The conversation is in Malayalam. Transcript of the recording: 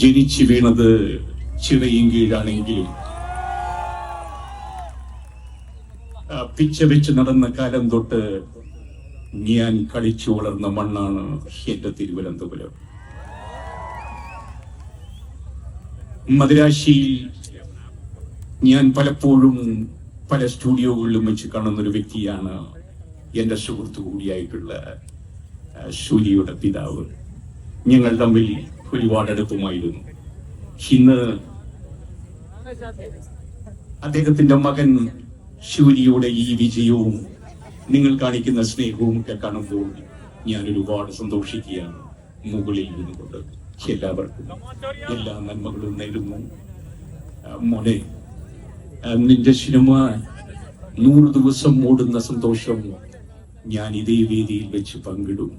ജനിച്ചു വീണത് ചിറയും കീഴാണെങ്കിലും പിച്ച വെച്ച് നടന്ന കാലം തൊട്ട് ഞാൻ കളിച്ചു വളർന്ന മണ്ണാണ് എന്റെ തിരുവനന്തപുരം. മദിരാശിയിൽ ഞാൻ പലപ്പോഴും പല സ്റ്റുഡിയോകളിലും വെച്ച് കാണുന്ന ഒരു വ്യക്തിയാണ് എന്റെ സുഹൃത്തു കൂടിയായിട്ടുള്ള സൂര്യയുടെ പിതാവ്. ഞങ്ങൾ തമ്മിൽ ഒരുപാട് അടുപ്പമായിരുന്നു ഇന്ന് അദ്ദേഹത്തിന്റെ മകൻ ശൂരിയുടെ ഈ വിജയവും നിങ്ങൾ കാണിക്കുന്ന സ്നേഹവും ഒക്കെ കാണുമ്പോൾ ഞാൻ ഒരുപാട് സന്തോഷിക്കുകയാണ് മുകളിൽ നിന്നുകൊണ്ട് എല്ലാവർക്കും എല്ലാ നന്മകളും നേരുന്നു. മോനെ നിന്റെ സിനിമ നൂറ് ദിവസം ഓടുന്ന സന്തോഷം ഞാൻ ഇതേ വേദിയിൽ വെച്ച് പങ്കിടും.